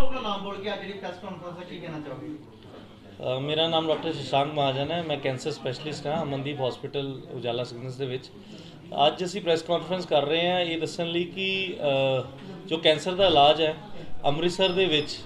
ਆਪਣਾ ਨਾਮ ਬੋਲ ਕੇ ਅੱਜ ਜਿਹੜੀ ਪ੍ਰੈਸ ਕਾਨਫਰੰਸ ਹੈ ਕੀ ਕਹਿਣਾ ਚਾਹੋਗੇ? ਮੇਰਾ ਨਾਮ ਡਾਕਟਰ ਸ਼ਸ਼ਾਂਕ ਮਹਾਜਨ ਹੈ। ਮੈਂ ਕੈਂਸਰ ਸਪੈਸ਼ਲਿਸਟ ਹਾਂ, ਅਮਨਦੀਪ ਹਸਪੀਟਲ ਉਜਾਲਾ ਸਿਗਨਸ ਦੇ ਵਿੱਚ। ਅੱਜ ਅਸੀਂ ਪ੍ਰੈਸ ਕਾਨਫਰੰਸ ਕਰ ਰਹੇ ਹਾਂ ਇਹ ਦੱਸਣ ਲਈ ਕਿ ਜੋ ਕੈਂਸਰ ਦਾ ਇਲਾਜ ਹੈ, ਅੰਮ੍ਰਿਤਸਰ ਦੇ ਵਿੱਚ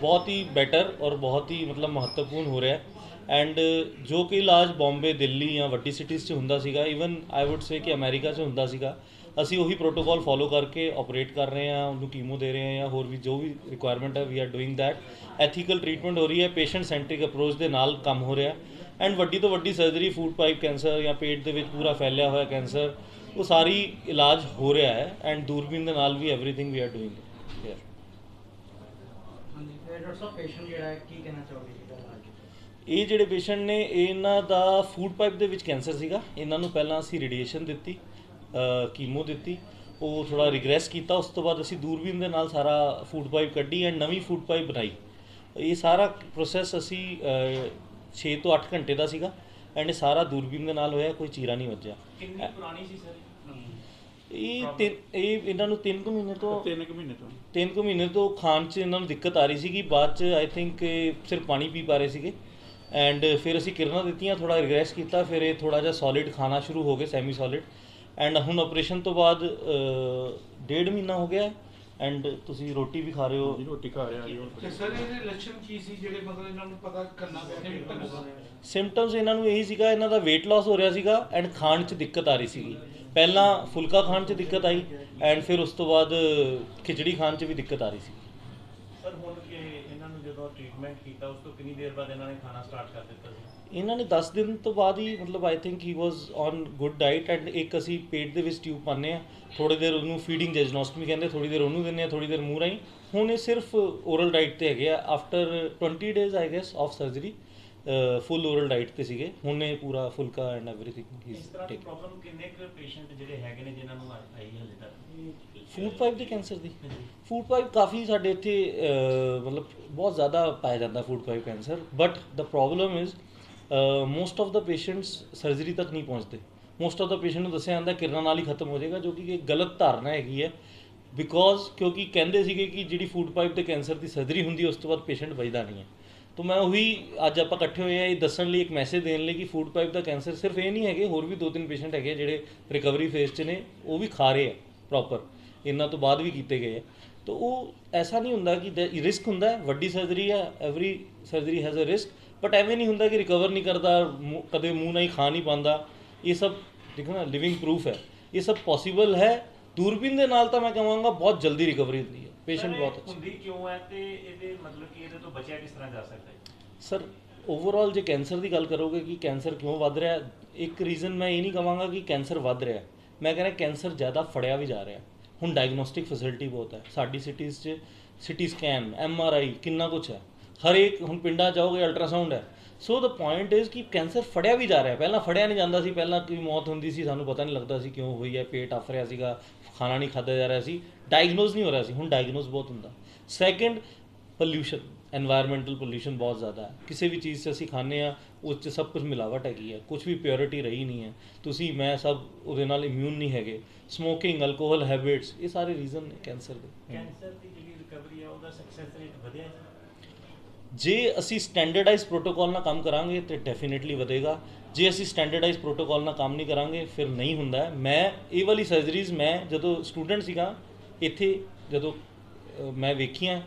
ਬਹੁਤ ਹੀ ਬੈਟਰ ਔਰ ਬਹੁਤ ਹੀ ਮਤਲਬ ਮਹੱਤਵਪੂਰਨ ਹੋ ਰਿਹਾ ਹੈ। ਐਂਡ ਜੋ ਕਿ ਇਲਾਜ ਬੰਬੇ ਦਿੱਲੀ ਜਾਂ ਵੱਡੀ ਸਿਟੀਜ਼ 'ਚ ਹੁੰਦਾ ਸੀਗਾ ਇਵਨ ਆਈ ਊਡ ਸੇ ਕਿ ਅਮਰੀਕਾ 'ਚ ਹੁੰਦਾ ਸੀਗਾ ਅਸੀਂ ਉਹੀ ਪ੍ਰੋਟੋਕਾਲ ਫੋਲੋ ਕਰਕੇ ਆਪਰੇਟ ਕਰ ਰਹੇ ਹਾਂ ਉਹਨੂੰ ਕੀਮੋ ਦੇ ਰਹੇ ਹਾਂ ਜਾਂ ਹੋਰ ਵੀ ਜੋ ਵੀ ਰਿਕੁਆਇਰਮੈਂਟ ਹੈ we are doing that ethical treatment ਹੋ ਰਹੀ ਹੈ ਪੇਸ਼ੈਂਟ ਸੈਂਟਰਿਕ ਅਪਰੋਚ ਦੇ ਨਾਲ ਕੰਮ ਹੋ ਰਿਹਾ ਐਂਡ ਵੱਡੀ ਤੋਂ ਵੱਡੀ ਸਰਜਰੀ ਫੂਡ ਪਾਈਪ ਕੈਂਸਰ ਜਾਂ ਪੇਟ ਦੇ ਵਿੱਚ ਪੂਰਾ ਫੈਲਿਆ ਹੋਇਆ ਕੈਂਸਰ ਉਹ ਸਾਰੀ ਇਲਾਜ ਹੋ ਰਿਹਾ ਹੈ ਐਂਡ ਦੂਰਬੀਨ ਦੇ ਨਾਲ ਵੀ everything we are doing here ਹਾਂਜੀ ਡਾਕਟਰ ਸਾਹਿਬ ਪੇਸ਼ੈਂਟ ਜਿਹੜਾ ਹੈ ਕੀ ਕਹਿਣਾ ਚਾਹੋਗੇ ਇਹ ਜਿਹੜੇ ਪੇਸ਼ੈਂਟ ਨੇ ਇਹਨਾਂ ਦਾ ਫੂਡ ਪਾਈਪ ਦੇ ਵਿੱਚ ਕੈਂਸਰ ਸੀਗਾ। ਇਹਨਾਂ ਨੂੰ ਪਹਿਲਾਂ ਅਸੀਂ ਰੇਡੀਏਸ਼ਨ ਦਿੱਤੀ। ਕੀਮੋ ਦਿੱਤੀ। ਉਹ ਥੋੜਾ ਰਿਗਰੈਸ ਕੀਤਾ। ਉਸ ਤੋਂ ਬਾਅਦ ਅਸੀਂ ਦੂਰਬੀਨ ਦੇ ਨਾਲ ਸਾਰਾ ਫੂਡ ਪਾਈਪ ਕੱਢੀ ਐਂਡ ਨਵੀਂ ਫੂਡ ਪਾਈਪ ਬਣਾਈ। ਇਹ ਸਾਰਾ ਪ੍ਰੋਸੈਸ ਅਸੀਂ 6 ਤੋਂ 8 ਘੰਟੇ ਦਾ ਸੀਗਾ ਐਂਡ ਇਹ ਸਾਰਾ ਦੂਰਬੀਨ ਦੇ ਨਾਲ ਹੋਇਆ। ਕੋਈ ਚੀਰਾ ਨਹੀਂ ਵੱਜਿਆ ਕਿੰਨੀ ਪੁਰਾਣੀ ਸੀ ਸਰ? ਇਹ ਤਿੰਨ ਇਹ ਇਹਨਾਂ ਨੂੰ 3 ਕੁ ਮਹੀਨੇ ਤੋਂ ਤਿੰਨ ਕੁ ਮਹੀਨੇ ਤੋਂ। ਤਿੰਨ ਕੁ ਮਹੀਨੇ ਤੋਂ ਖਾਣ 'ਚ ਇਹਨਾਂ ਨੂੰ ਦਿੱਕਤ ਆ ਰਹੀ ਸੀਗੀ। ਬਾਅਦ 'ਚ ਆਈ ਥਿੰਕ ਸਿਰਫ ਪਾਣੀ ਪੀ ਪਾ ਰਹੇ ਸੀਗੇ। ਐਂਡ ਫਿਰ ਅਸੀਂ ਕਿਰਨਾਂ ਦਿੱਤੀਆਂ ਥੋੜਾ ਰਿਗਰੈਸ ਕੀਤਾ। ਫਿਰ ਇਹ ਥੋੜਾ ਜਿਹਾ ਸੋਲਿਡ ਖਾਣਾ ਸ਼ੁਰੂ ਹੋ ਗਏ ਸੈਮੀ ਸੋਲਿਡ ਐਂਡ ਹੁਣ ਆਪਰੇਸ਼ਨ ਤੋਂ ਬਾਅਦ ਡੇਢ ਮਹੀਨਾ ਹੋ ਗਿਆ ਐਂਡ ਤੁਸੀਂ ਰੋਟੀ ਵੀ ਖਾ ਰਹੇ ਜੀ ਹੋ ਰੋਟੀ ਖਾ ਰਿਹਾ ਜੀ ਹੁਣ ਤੇ ਸਰ ਇਹਦੇ ਲੱਛਣ ਕੀ ਸੀ ਜਿਹੜੇ ਮਤਲਬ ਇਹਨਾਂ ਨੂੰ ਪਤਾ ਕਰਨਾ ਪਿਆ? ਸਿੰਪਟਮਸ ਇਹਨਾਂ ਨੂੰ ਇਹੀ ਸੀਗਾ ਇਹਨਾਂ ਦਾ weight loss ਹੋ ਰਿਹਾ ਸੀਗਾ ਐਂਡ ਖਾਣ 'ਚ ਦਿੱਕਤ ਆ ਰਹੀ ਸੀਗੀ। ਪਹਿਲਾਂ ਫੁਲਕਾ ਖਾਣ 'ਚ ਦਿੱਕਤ ਆਈ ਐਂਡ ਫਿਰ ਉਸ ਤੋਂ ਬਾਅਦ ਖਿਚੜੀ ਖਾਣ 'ਚ ਵੀ ਦਿੱਕਤ ਆ ਰਹੀ ਸੀ। ਸਰ ਹੁਣ ਕਿ ਇਹਨਾਂ ਨੂੰ ਜਦੋਂ ਟ੍ਰੀਟਮੈਂਟ ਕੀਤਾ ਉਸ ਤੋਂ ਕਿੰਨੀ ਦੇਰ ਬਾਅਦ ਇਹਨਾਂ ਨੇ ਖਾਣਾ ਸਟਾਰਟ ਕਰ ਦਿੱਤਾ ਸੀ? ਇਹਨਾਂ ਨੇ 10 ਦਿਨ ਤੋਂ ਬਾਅਦ ਹੀ ਮਤਲਬ I think he was on good diet and ਇੱਕ ਅਸੀਂ ਪੇਟ ਦੇ ਵਿੱਚ ਟਿਊਬ ਪਾਉਂਦੇ ਆ ਥੋੜੀ ਦੇਰ ਉਹਨੂੰ ਫੀਡਿੰਗ ਜੈਜਨੋਸਟਮੀ ਕਹਿੰਦੇ ਥੋੜੀ ਦੇਰ ਉਹਨੂੰ ਦਿੰਦੇ ਆ ਥੋੜੀ ਦੇਰ ਮੂੰਹ ਰਾਹੀਂ। ਹੁਣ ਇਹ ਸਿਰਫ ਓਰਲ ਡਾਈਟ ਤੇ ਹੈਗੇ ਆ। After 20 days I guess of surgery full oral diet ਤੇ ਸੀਗੇ। ਹੁਣ ਇਹ ਪੂਰਾ ਫੁਲਕਾ ਐਂਡ ਐਵਰੀਥਿੰਗ ਇਸ ਤਰ੍ਹਾਂ ਦੀ ਪ੍ਰੋਬਲਮ ਕਿੰਨੇ ਕੁ ਪੇਸ਼ੈਂਟ ਜਿਹੜੇ ਹੈਗੇ ਨੇ ਜਿਨ੍ਹਾਂ ਨੂੰ ਆਈ ਹਲੇ ਤੱਕ? ਫੂਡ ਪਾਈਪ ਦੇ ਕੈਂਸਰ ਦੀ। ਫੂਡ ਪਾਈਪ ਕਾਫੀ ਸਾਡੇ ਇੱਥੇ ਮਤਲਬ ਬਹੁਤ ਜ਼ਿਆਦਾ ਪਾਇਆ ਜਾਂਦਾ food pipe cancer but the problem is most of the patients surgery ਤੱਕ ਨਹੀਂ ਪਹੁੰਚਦੇ। ਮੋਸਟ ਆਫ ਦਾ ਪੇਸ਼ੈਂਟ ਨੂੰ ਦੱਸਿਆ ਜਾਂਦਾ ਕਿਰਨਾਂ ਨਾਲ ਹੀ ਖਤਮ ਹੋ ਜਾਏਗਾ, ਜੋ ਕਿ ਇਹ ਗਲਤ ਧਾਰਨਾ ਹੈਗੀ ਹੈ। ਬਿਕੋਜ਼ ਕਿਉਂਕਿ ਕਹਿੰਦੇ ਸੀਗੇ ਕਿ ਜਿਹੜੀ ਫੂਡ ਪਾਈਪ 'ਤੇ ਕੈਂਸਰ ਦੀ ਸਰਜਰੀ ਹੁੰਦੀ ਉਸ ਤੋਂ ਬਾਅਦ ਪੇਸ਼ੈਂਟ ਬਚਦਾ ਨਹੀਂ ਹੈ। ਤਾਂ ਮੈਂ ਉਹੀ ਅੱਜ ਆਪਾਂ ਇਕੱਠੇ ਹੋਏ ਆ, ਇਹ ਦੱਸਣ ਲਈ ਇੱਕ ਮੈਸੇਜ ਦੇਣ ਲਈ ਕਿ ਫੂਡ ਪਾਈਪ ਦਾ ਕੈਂਸਰ ਸਿਰਫ ਇਹ ਨਹੀਂ ਹੈਗੇ, ਹੋਰ ਵੀ ਦੋ ਤਿੰਨ ਪੇਸ਼ੈਂਟ ਹੈਗੇ ਜਿਹੜੇ ਰਿਕਵਰੀ ਫੇਜ਼ 'ਚ ਨੇ, ਉਹ ਵੀ ਖਾ ਰਹੇ ਆ ਪ੍ਰੋਪਰ ਇਹਨਾਂ ਤੋਂ ਬਾਅਦ ਵੀ ਕੀਤੇ ਗਏ ਆ। ਤਾਂ ਉਹ ਐਸਾ ਨਹੀਂ ਹੁੰਦਾ ਕਿ ਰਿਸਕ ਹੁੰਦਾ, ਵੱਡੀ ਸਰਜਰੀ ਆ every surgery has a risk but ਐਵੇਂ ਨਹੀਂ ਹੁੰਦਾ ਕਿ ਰਿਕਵਰ ਨਹੀਂ ਕਰਦਾ ਮੂੰਹ- ਕਦੇ ਮੂੰਹ ਨਹੀਂ ਖਾ ਨਹੀਂ ਪਾਉਂਦਾ। ਇਹ ਸਭ ਦੇਖੋ ਨਾ ਲਿਵਿੰਗ ਪ੍ਰੂਫ ਹੈ। ਇਹ ਸਭ ਪੋਸੀਬਲ ਹੈ। ਦੂਰਬੀਨ ਦੇ ਨਾਲ ਤਾਂ ਮੈਂ ਕਹਾਂਗਾ ਬਹੁਤ ਜਲਦੀ ਰਿਕਵਰੀ ਹੁੰਦੀ ਹੈ। ਪੇਸ਼ੈਂਟ ਬਹੁਤ ਅੱਛਾ। ਹੁੰਦੀ ਕਿਉਂ ਹੈ ਤੇ ਇਹਦੇ ਮਤਲਬ ਕਿ ਇਹਦੇ ਤੋਂ ਬਚਿਆ ਕਿਸ ਤਰ੍ਹਾਂ ਜਾ ਸਕਦਾ ਹੈ? ਸਰ ਓਵਰਆਲ ਜੇ ਕੈਂਸਰ ਦੀ ਗੱਲ ਕਰੋਗੇ ਕਿ ਕੈਂਸਰ ਕਿਉਂ ਵੱਧ ਰਿਹਾ ਹੈ, ਇੱਕ ਰੀਜ਼ਨ ਮੈਂ ਇਹ ਨਹੀਂ ਕਹਾਂਗਾ ਕਿ ਕੈਂਸਰ ਵੱਧ ਰਿਹਾ ਹੈ। ਮੈਂ ਕਹਿੰਦਾ ਕੈਂਸਰ ਜ਼ਿਆਦਾ ਫੜਿਆ ਵੀ ਜਾ ਰਿਹਾ ਹੈ। ਹੁਣ ਡਾਇਗਨੋਸਟਿਕ ਫੈਸਿਲਿਟੀ ਬਹੁਤ ਹੈ। ਸਾਡੀ ਸਿਟੀਜ਼ 'ਚ C T scan M R I ਕਿੰਨਾ ਕੁਝ ਹੈ। ਹਰੇਕ ਹੁਣ ਪਿੰਡਾਂ ਜਾਓਗੇ ਅਲਟਰਾਸਾਊਂਡ ਹੈ। ਸੋ ਦਾ ਪੁਆਇੰਟ ਇਜ਼ ਕਿ ਕੈਂਸਰ ਫੜਿਆ ਵੀ ਜਾ ਰਿਹਾ। ਪਹਿਲਾਂ ਫੜਿਆ ਨਹੀਂ ਜਾਂਦਾ ਸੀ, ਪਹਿਲਾਂ ਕਿ ਮੌਤ ਹੁੰਦੀ ਸੀ, ਸਾਨੂੰ ਪਤਾ ਨਹੀਂ ਲੱਗਦਾ ਸੀ ਕਿਉਂ ਹੋਈ ਹੈ, ਪੇਟ ਆਫ ਰਿਹਾ ਸੀਗਾ, ਖਾਣਾ ਨਹੀਂ ਖਾਦਾ ਜਾ ਰਿਹਾ ਸੀ ਡਾਇਗਨੋਸ ਨਹੀਂ ਹੋ ਰਿਹਾ ਸੀ। ਹੁਣ ਡਾਇਗਨੋਸ ਬਹੁਤ ਹੁੰਦਾ। ਸੈਕੰਡ ਪੋਲੂਸ਼ਨ এনवायरमेंटल ਪੋਲੂਸ਼ਨ ਬਹੁਤ ਜ਼ਿਆਦਾ ਹੈ। ਕਿਸੇ ਵੀ ਚੀਜ਼ 'ਚ ਅਸੀਂ ਖਾਂਦੇ ਆ ਉਸ 'ਚ ਸਭ ਕੁਝ ਮਿਲਾਵਟ ਹੈਗੀ ਹੈ। ਕੁਝ ਵੀ ਪਿਓਰਿਟੀ ਰਹੀ ਨਹੀਂ ਹੈ। ਤੁਸੀਂ, ਮੈਂ ਸਭ ਉਹਦੇ ਨਾਲ ਇਮਿਊਨ ਨਹੀਂ ਹੈਗੇ। ਸਮੋਕਿੰਗ ਅਲਕੋਹਲ ਹੈਬਿਟਸ ਇਹ ਸਾਰੇ ਰੀਜ਼ਨ ਨੇ ਕੈਂਸਰ ਦੇ। ਕੈਂਸਰ ਦੀ ਜਿਹੜੀ ਰਿਕਵਰੀ ਆ, ਉਹਦਾ ਸਕਸੈਸ ਰੇਟ ਵਧਿਆ ਜੀ ਜੇ ਅਸੀਂ ਸਟੈਂਡਰਡਾਈਜ਼ ਪ੍ਰੋਟੋਕਾਲ ਨਾਲ ਕੰਮ ਕਰਾਂਗੇ ਤੇ ਡੈਫੀਨਿਟਲੀ ਵਧੇਗਾ। ਜੇ ਅਸੀਂ ਸਟੈਂਡਰਡਾਈਜ਼ ਪ੍ਰੋਟੋਕਾਲ ਨਾਲ ਕੰਮ ਨਹੀਂ ਕਰਾਂਗੇ, ਫਿਰ ਨਹੀਂ ਹੁੰਦਾ ਮੈਂ ਇਹ ਵਾਲੀ ਸਰਜਰੀਜ਼ ਮੈਂ ਜਦੋਂ ਸਟੂਡੈਂਟ ਸੀਗਾ, ਇੱਥੇ ਜਦੋਂ ਮੈਂ ਵੇਖੀਆਂ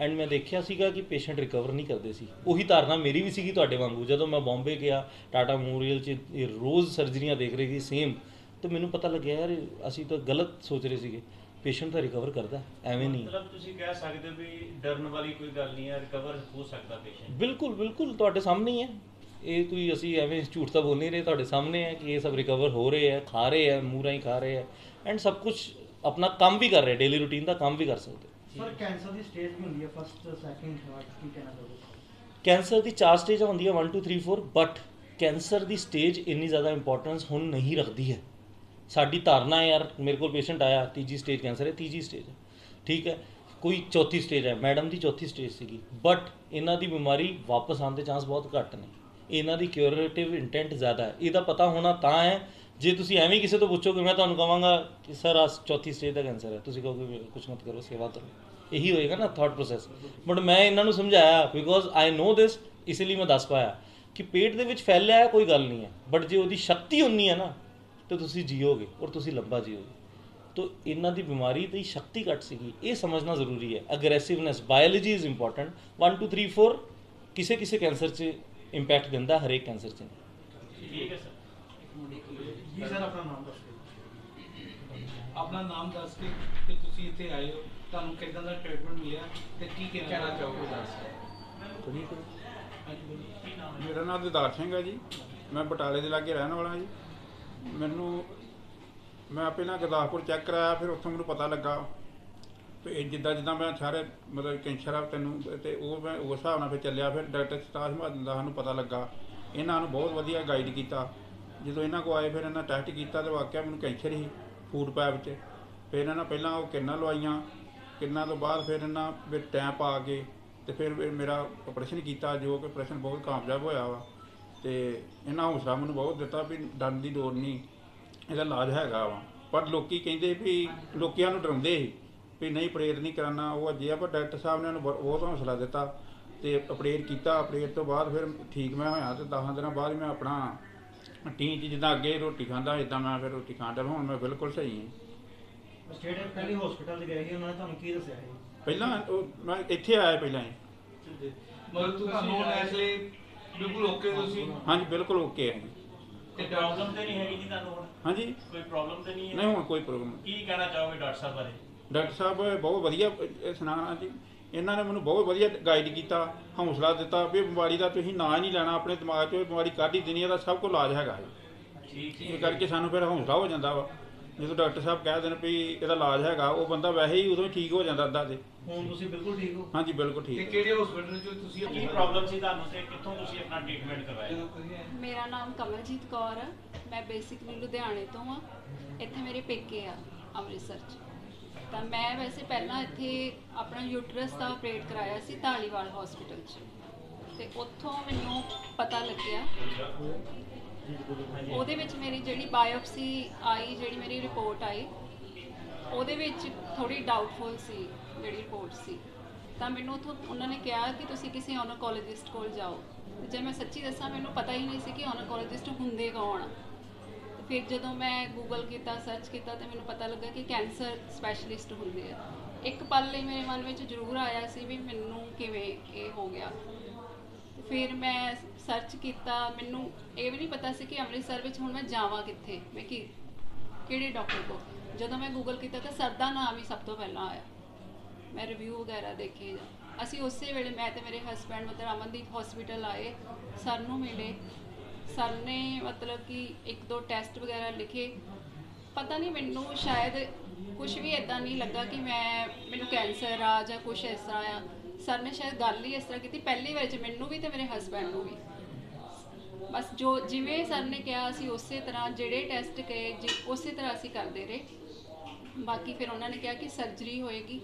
ਐਂਡ ਮੈਂ ਦੇਖਿਆ ਸੀਗਾ ਕਿ ਪੇਸ਼ੈਂਟ ਰਿਕਵਰ ਨਹੀਂ ਕਰਦੇ ਸੀ। ਉਹੀ ਧਾਰਨਾ ਮੇਰੀ ਵੀ ਸੀਗੀ ਤੁਹਾਡੇ ਵਾਂਗੂ। ਜਦੋਂ ਮੈਂ ਬੰਬੇ ਗਿਆ ਟਾਟਾ ਮੈਮੋਰੀਅਲ 'ਚ ਇਹ ਰੋਜ਼ ਸਰਜਰੀਆਂ ਦੇਖ ਰਹੀ ਸੀ ਸੇਮ ਤਾਂ ਮੈਨੂੰ ਪਤਾ ਲੱਗਿਆ, ਯਾਰ, ਅਸੀਂ ਤਾਂ ਗਲਤ ਸੋਚ ਰਹੇ ਸੀਗੇ। ਪੇਸ਼ੈਂਟ ਤਾਂ ਰਿਕਵਰ ਕਰਦਾ ਹੈ, ਐਵੇਂ ਨਹੀਂ। ਮਤਲਬ ਤੁਸੀਂ ਕਹਿ ਸਕਦੇ ਹੋ ਵੀ ਡਰਨ ਵਾਲੀ ਕੋਈ ਗੱਲ ਨਹੀਂ ਹੈ ਰਿਕਵਰ ਹੋ ਸਕਦਾ ਪੇਸ਼ੈਂਟ ਬਿਲਕੁਲ ਬਿਲਕੁਲ ਤੁਹਾਡੇ ਸਾਹਮਣੇ ਹੀ ਹੈ। ਇਹ ਕੋਈ ਅਸੀਂ ਐਵੇਂ ਝੂਠ ਤਾਂ ਬੋਲ ਨਹੀਂ ਰਹੇ ਤੁਹਾਡੇ ਸਾਹਮਣੇ ਹੈ ਕਿ ਇਹ ਸਭ ਰਿਕਵਰ ਹੋ ਰਹੇ ਹੈ ਖਾ ਰਹੇ ਹੈ ਮੂੰਹ ਰਾਹੀਂ ਖਾ ਰਹੇ ਹੈ ਐਂਡ ਸਭ ਕੁਝ ਆਪਣਾ ਕੰਮ ਵੀ ਕਰ ਰਹੇ ਡੇਲੀ ਰੂਟੀਨ ਦਾ ਕੰਮ ਵੀ ਕਰ ਸਕਦੇ। ਸਰ ਕੈਂਸਰ ਦੀ ਸਟੇਜ ਵੀ ਹੁੰਦੀ ਹੈ ਫਸਟ ਸੈਕਿੰਡ ਥਰਡ ਕੀ ਕਹਿਣਾ ਚਾਹੋਗੇ? ਕੈਂਸਰ ਦੀ ਚਾਰ ਸਟੇਜਾਂ ਹੁੰਦੀਆਂ 1 2 3 4 ਬਟ ਕੈਂਸਰ ਦੀ ਸਟੇਜ ਇੰਨੀ ਜ਼ਿਆਦਾ ਇੰਪੋਰਟੈਂਸ ਹੁਣ ਨਹੀਂ ਰੱਖਦੀ ਹੈ। ਸਾਡੀ ਧਾਰਨਾ ਹੈ ਯਾਰ, ਮੇਰੇ ਕੋਲ ਪੇਸ਼ੈਂਟ ਆਇਆ, ਤੀਜੀ ਸਟੇਜ ਕੈਂਸਰ ਹੈ, ਤੀਜੀ ਸਟੇਜ ਠੀਕ ਹੈ? ਕੋਈ ਚੌਥੀ ਸਟੇਜ ਹੈ ਮੈਡਮ ਦੀ ਚੌਥੀ ਸਟੇਜ ਸੀਗੀ। ਬਟ ਇਹਨਾਂ ਦੀ ਬਿਮਾਰੀ ਵਾਪਸ ਆਉਣ ਦੇ ਚਾਂਸ ਬਹੁਤ ਘੱਟ ਨੇ। ਇਹਨਾਂ ਦੀ ਕਿਉਰੇਟਿਵ ਇੰਟੈਂਟ ਜ਼ਿਆਦਾ ਹੈ। ਇਹਦਾ ਪਤਾ ਹੋਣਾ ਤਾਂ ਹੈ, ਜੇ ਤੁਸੀਂ ਐਵੇਂ ਕਿਸੇ ਤੋਂ ਪੁੱਛੋਗੇ, ਮੈਂ ਤੁਹਾਨੂੰ ਕਹਾਂਗਾ ਕਿ ਸਰ ਆ ਚੌਥੀ ਸਟੇਜ ਦਾ ਕੈਂਸਰ ਹੈ। ਤੁਸੀਂ ਕਹੋਗੇ ਕੁਝ ਮਤ ਕਰੋ, ਸੇਵਾ ਕਰੋ। ਇਹੀ ਹੋਏਗਾ ਨਾ ਥਾਟ ਪ੍ਰੋਸੈਸ ਬਟ ਮੈਂ ਇਹਨਾਂ ਨੂੰ ਸਮਝਾਇਆ ਬਿਕੋਜ਼ ਆਈ ਨੋ ਦਿਸ ਇਸ ਲਈ ਮੈਂ ਦੱਸ ਪਾਇਆ ਕਿ ਪੇਟ ਦੇ ਵਿੱਚ ਫੈਲਿਆ ਕੋਈ ਗੱਲ ਨਹੀਂ ਹੈ। ਬਟ ਜੇ ਉਹਦੀ ਸ਼ਕਤੀ ਉਨੀ ਹੈ ਨਾ ਤੇ ਤੁਸੀਂ ਜੀਓਗੇ ਔਰ ਤੁਸੀਂ ਲੰਬਾ ਜੀਓਗੇ। ਤੋ ਇਹਨਾਂ ਦੀ ਬਿਮਾਰੀ ਦੀ ਸ਼ਕਤੀ ਘੱਟ ਸੀਗੀ। ਇਹ ਸਮਝਣਾ ਜ਼ਰੂਰੀ ਹੈ। ਅਗਰੈਸਿਵਨੈਸ ਬਾਇਓਲੋਜੀ ਇਜ਼ ਇੰਪੋਰਟੈਂਟ 1 2 3 4 ਕਿਸੇ ਕਿਸੇ ਕੈਂਸਰ 'ਚ ਇੰਪੈਕਟ ਦਿੰਦਾ ਹਰੇਕ ਕੈਂਸਰ 'ਚ। ਠੀਕ ਹੈ ਸਰ ਜੀ ਸਰ ਆਪਣਾ ਨਾਮ ਦੱਸ ਦਿਓ। ਆਪਣਾ ਨਾਮ ਦੱਸ ਕੇ ਕਿ ਤੁਸੀਂ ਇੱਥੇ ਆਏ ਹੋ। ਤੁਹਾਨੂੰ ਕਿੱਦਾਂ ਦਾ ਟ੍ਰੀਟਮੈਂਟ ਮਿਲਿਆ ਤੇ ਕੀ ਕਹਿਣਾ ਚਾਹੋਗੇ? ਦੱਸ ਬੋਲੋ। ਮੇਰਾ ਨਾਮ ਦਿਦਾਰ ਸਿੰਘ ਹੈ ਜੀ। ਮੈਂ ਬਟਾਲੇ ਦੇ ਲਾਗੇ ਰਹਿਣ ਵਾਲਾ ਜੀ। ਮੈਨੂੰ, ਮੈਂ ਪਹਿਲਾਂ ਗੁਰਦਾਸਪੁਰ ਚੈੱਕ ਕਰਾਇਆ, ਫਿਰ ਉੱਥੋਂ ਮੈਨੂੰ ਪਤਾ ਲੱਗਾ। ਤੇ ਇਹ ਜਿੱਦਾਂ ਜਿੱਦਾਂ ਮੈਂ ਸਾਰੇ ਮਤਲਬ ਕੈਂਸਰ ਆ ਤੈਨੂੰ, ਤੇ ਉਹ ਮੈਂ ਉਸ ਹਿਸਾਬ ਨਾਲ ਫਿਰ ਚੱਲਿਆ। ਫਿਰ ਡਾਕਟਰ ਸਤਾਸ਼ ਮਹਾਜਨ ਦਾ ਸਾਨੂੰ ਪਤਾ ਲੱਗਾ। ਇਹਨਾਂ ਨੂੰ ਬਹੁਤ ਵਧੀਆ ਗਾਈਡ ਕੀਤਾ। ਜਦੋਂ ਇਹਨਾਂ ਕੋ ਆਏ, ਫਿਰ ਇਹਨਾਂ ਟੈਸਟ ਕੀਤਾ ਤੇ ਵਾਕਿਆ ਮੈਨੂੰ ਕੈਂਸਰ ਹੀ ਫੂਡ ਪੈਪ 'ਚ। ਫਿਰ ਇਹਨਾਂ ਪਹਿਲਾਂ ਉਹ ਕਿਰਨਾਂ ਲਵਾਈਆਂ। ਕਿਰਨਾਂ ਤੋਂ ਬਾਅਦ ਫਿਰ ਇਹਨਾਂ ਫਿਰ ਟੈਂਪ ਆ ਕੇ ਤੇ ਫਿਰ ਫਿਰ ਮੇਰਾ ਆਪਰੇਸ਼ਨ ਕੀਤਾ, ਜੋ ਕਿ ਆਪਰੇਸ਼ਨ ਬਹੁਤ ਕਾਮਯਾਬ ਹੋਇਆ ਵਾ। ਤੇ ਇਹਨਾਂ ਹੌਸਲਾ ਮੈਨੂੰ ਬਹੁਤ ਦਿੱਤਾ ਵੀ ਡਰਨ ਦੀ ਲੋੜ ਨਹੀਂ ਇਹਦਾ ਇਲਾਜ ਹੈਗਾ ਵਾ। ਪਰ ਲੋਕੀ ਕਹਿੰਦੇ ਵੀ ਲੋਕੀਆਂ ਨੂੰ ਡਰਾਉਂਦੇ ਸੀ ਵੀ ਨਹੀਂ ਆਪਰੇਟ ਨਹੀਂ ਕਰਾਉਣਾ ਉਹ ਅਜੇ ਆ ਪਰ ਡਾਕਟਰ ਸਾਹਿਬ ਨੇ ਉਹਨੂੰ ਬਹੁਤ ਹੌਸਲਾ ਦਿੱਤਾ ਤੇ ਆਪਰੇਟ ਕੀਤਾ। ਆਪਰੇਟ ਤੋਂ ਬਾਅਦ ਫਿਰ ਠੀਕ ਮੈਂ ਹੋਇਆ ਤੇ 10 ਦਿਨਾਂ ਬਾਅਦ ਮੈਂ ਆਪਣਾ ਟੀਨ 'ਚ ਜਿੱਦਾਂ ਅੱਗੇ ਰੋਟੀ ਖਾਂਦਾ ਇਦਾਂ ਮੈਂ ਫਿਰ ਰੋਟੀ ਖਾਂਦਾ ਹੁਣ ਮੈਂ ਬਿਲਕੁਲ ਸਹੀ ਹਾਂ। ਜਿਹੜੇ ਪਹਿਲੀ ਹਸਪੀਟਲ ਗਏ ਸੀ ਉਹਨਾਂ ਨੇ ਤੁਹਾਨੂੰ ਕੀ ਦੱਸਿਆ ਸੀ? ਪਹਿਲਾਂ ਉਹ ਮੈਂ ਇੱਥੇ ਆਇਆ ਪਹਿਲਾਂ ਹੀ। ਮਤਲਬ ਤੁਹਾਨੂੰ ਲਈ ਬਿਲਕੁਲ ਓਕੇ ਤੁਸੀਂ? ਹਾਂਜੀ ਬਿਲਕੁਲ ਓਕੇ ਹੈ। ਜੀ। ਕੋਈ ਪ੍ਰੋਬਲਮ ਤੇ ਨਹੀਂ ਹੈਗੀ ਜੀ ਤੁਹਾਨੂੰ ਹੁਣ? ਹਾਂਜੀ। ਕੋਈ ਪ੍ਰੋਬਲਮ ਤੇ ਨਹੀਂ ਹੈ? ਨਹੀਂ ਹੁਣ ਕੋਈ ਪ੍ਰੋਬਲਮ ਕੀ ਕਹਿਣਾ ਚਾਹੋਗੇ ਡਾਕਟਰ ਸਾਹਿਬ ਬਾਰੇ? ਡਾਕਟਰ ਸਾਹਿਬ ਬਹੁਤ ਵਧੀਆ ਅਹ, ਸੁਣਾਉਣਾ ਜੀ। ਇਹਨਾਂ ਨੇ ਮੈਨੂੰ ਬਹੁਤ ਵਧੀਆ ਗਾਈਡ ਕੀਤਾ ਹੌਸਲਾ ਦਿੱਤਾ ਵੀ ਬਿਮਾਰੀ ਦਾ ਤੁਸੀਂ ਨਾਂ ਹੀ ਨਹੀਂ ਲੈਣਾ ਆਪਣੇ ਦਿਮਾਗ 'ਚੋਂ ਬਿਮਾਰੀ ਕੱਢ ਹੀ ਦੇਣੀ ਇਹਦਾ ਸਭ ਕੁਝ ਇਲਾਜ ਹੈਗਾ ਹੈ। ਠੀਕ। ਇਹ ਕਰਕੇ ਸਾਨੂੰ ਫਿਰ ਹੌਸਲਾ ਹੋ ਜਾਂਦਾ ਵਾ। ਜਦੋਂ ਡਾਕਟਰ ਸਾਹਿਬ ਕਹਿ ਦੇਣ ਵੀ ਇਹਦਾ ਇਲਾਜ ਹੈਗਾ ਉਹ ਬੰਦਾ ਵੈਸੇ ਹੀ ਉਦੋਂ ਹੀ ਠੀਕ ਹੋ ਜਾਂਦਾ ਅੱਧਾ ਤੇ। ਹੁਣ ਤੁਸੀਂ ਬਿਲਕੁਲ ਠੀਕ ਹੋ। ਹਾਂਜੀ ਬਿਲਕੁਲ ਤੇ ਠੀਕ ਹੈ। ਕਿਹੜੇ ਹਸਪੀਟਲ 'ਚ ਤੁਸੀਂ ਕੀ ਪ੍ਰੋਬਲਮ ਸੀ ਤੁਹਾਨੂੰ ਤੇ ਕਿੱਥੋਂ ਤੁਸੀਂ ਆਪਣਾ ਟ੍ਰੀਟਮੈਂਟ ਕਰਵਾਇਆ? ਮੇਰਾ ਨਾਮ ਕਮਲਜੀਤ ਕੌਰ ਹੈ ਮੈਂ ਬੇਸਿਕਲੀ ਲੁਧਿਆਣੇ ਤੋਂ ਆ। ਇੱਥੇ ਮੇਰੇ ਪੇਕੇ ਆ ਅੰਮ੍ਰਿਤਸਰ 'ਚ। ਤਾਂ ਮੈਂ ਵੈਸੇ ਪਹਿਲਾਂ ਇੱਥੇ ਆਪਣਾ ਯੂਟਰਸ ਦਾ ਆਪਰੇਟ ਕਰਾਇਆ ਸੀ ਢਾਲੀਵਾਲ ਹਸਪੀਟਲ 'ਚ। ਤੇ ਉੱਥੋਂ ਮੈਨੂੰ ਪਤਾ ਲੱਗਿਆ ਉਹਦੇ ਵਿੱਚ ਮੇਰੀ ਜਿਹੜੀ ਬਾਇਓਪਸੀ ਆਈ, ਜਿਹੜੀ ਮੇਰੀ ਰਿਪੋਰਟ ਆਈ, ਉਹਦੇ ਵਿੱਚ ਥੋੜੀ ਡਾਊਟਫੁਲ ਸੀ ਜਿਹੜੀ ਰਿਪੋਰਟ ਸੀ। ਤਾਂ ਮੈਨੂੰ ਉੱਥੋਂ ਉਹਨਾਂ ਨੇ ਕਿਹਾ ਕਿ ਤੁਸੀਂ ਕਿਸੇ ਓਨਕੋਲੋਜਿਸਟ ਕੋਲ ਜਾਓ। ਜੇ ਮੈਂ ਸੱਚੀ ਦੱਸਾਂ, ਮੈਨੂੰ ਪਤਾ ਹੀ ਨਹੀਂ ਸੀ ਕਿ ਓਨਕੋਲੋਜਿਸਟ ਹੁੰਦੇ ਕੌਣ ਫਿਰ ਜਦੋਂ ਮੈਂ ਗੂਗਲ ਕੀਤਾ ਸਰਚ ਕੀਤਾ, ਤੇ ਮੈਨੂੰ ਪਤਾ ਲੱਗਾ ਕਿ ਕੈਂਸਰ ਸਪੈਸ਼ਲਿਸਟ ਹੁੰਦੇ ਆ। ਇੱਕ ਪਲ ਲਈ ਮੇਰੇ ਮਨ ਵਿੱਚ ਜ਼ਰੂਰ ਆਇਆ ਸੀ ਵੀ ਮੈਨੂੰ ਕਿਵੇਂ ਇਹ ਹੋ ਗਿਆ। ਫਿਰ ਮੈਂ ਸਰਚ ਕੀਤਾ, ਮੈਨੂੰ ਇਹ ਵੀ ਨਹੀਂ ਪਤਾ ਸੀ ਕਿ ਅੰਮ੍ਰਿਤਸਰ ਵਿੱਚ ਹੁਣ ਮੈਂ ਜਾਵਾਂ ਕਿੱਥੇ, ਮੈਂ ਕੀ, ਕਿਹੜੇ ਡਾਕਟਰ ਕੋਲ। ਜਦੋਂ ਮੈਂ ਗੂਗਲ ਕੀਤਾ ਤਾਂ ਸਰ ਦਾ ਨਾਮ ਹੀ ਸਭ ਤੋਂ ਪਹਿਲਾਂ ਆਇਆ। ਮੈਂ ਰਿਵਿਊ ਵਗੈਰਾ ਦੇਖੇ ਅਸੀਂ ਉਸੇ ਵੇਲੇ ਮੈਂ ਤੇ ਮੇਰੇ ਹਸਬੰਡ ਮਤਲਬ ਅਮਨਦੀਪ ਹਸਪੀਟਲ ਆਏ, ਸਰ ਨੂੰ ਮਿਲੇ। ਸਰ ਨੇ ਮਤਲਬ ਕਿ ਇੱਕ ਦੋ ਟੈਸਟ ਵਗੈਰਾ ਲਿਖੇ। ਪਤਾ ਨਹੀਂ ਮੈਨੂੰ ਸ਼ਾਇਦ ਕੁਝ ਵੀ ਇਦਾਂ ਨਹੀਂ ਲੱਗਾ ਕਿ ਮੈਂ, ਮੈਨੂੰ ਕੈਂਸਰ ਆ ਜਾਂ ਕੁਝ ਇਸ ਤਰ੍ਹਾਂ ਆ। ਸਰ ਨੇ ਸ਼ਾਇਦ ਗੱਲ ਹੀ ਇਸ ਤਰ੍ਹਾਂ ਕੀਤੀ। ਪਹਿਲੀ ਵਾਰ ਚ ਮੈਨੂੰ ਵੀ ਤੇ ਮੇਰੇ ਹਸਬੰਡ ਨੂੰ ਵੀ। ਬਸ ਜੋ ਜਿਵੇਂ ਸਰ ਨੇ ਕਿਹਾ ਅਸੀਂ ਉਸੇ ਤਰ੍ਹਾਂ ਜਿਹੜੇ ਟੈਸਟ ਕਰੇ ਜਿ- ਉਸੇ ਤਰ੍ਹਾਂ ਅਸੀਂ ਕਰਦੇ ਰਹੇ। ਬਾਕੀ ਫਿਰ ਉਹਨਾਂ ਨੇ ਕਿਹਾ ਕਿ ਸਰਜਰੀ ਹੋਏਗੀ।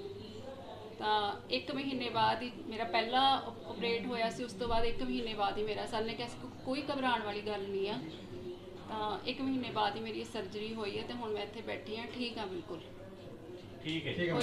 ਤਾਂ 1 ਮਹੀਨੇ ਬਾਅਦ ਹੀ ਮੇਰਾ ਪਹਿਲਾ ਆਪਰੇਟ ਹੋਇਆ ਸੀ ਉਸ ਤੋਂ ਬਾਅਦ 1 ਮਹੀਨੇ ਬਾਅਦ ਹੀ ਮੇਰਾ ਸਰ ਨੇ ਕਿਹਾ ਕੋਈ ਘਬਰਾਉਣ ਵਾਲੀ ਗੱਲ ਨਹੀਂ ਆ। ਤਾਂ 1 ਮਹੀਨੇ ਬਾਅਦ ਹੀ ਮੇਰੀ ਸਰਜਰੀ ਹੋਈ ਹੈ ਤੇ ਹੁਣ ਮੈਂ ਇੱਥੇ ਬੈਠੀ ਹਾਂ। ਠੀਕ ਹਾਂ ਬਿਲਕੁਲ। ਠੀਕ ਹੈ ਜੀ। ਠੀਕ ਹੈ।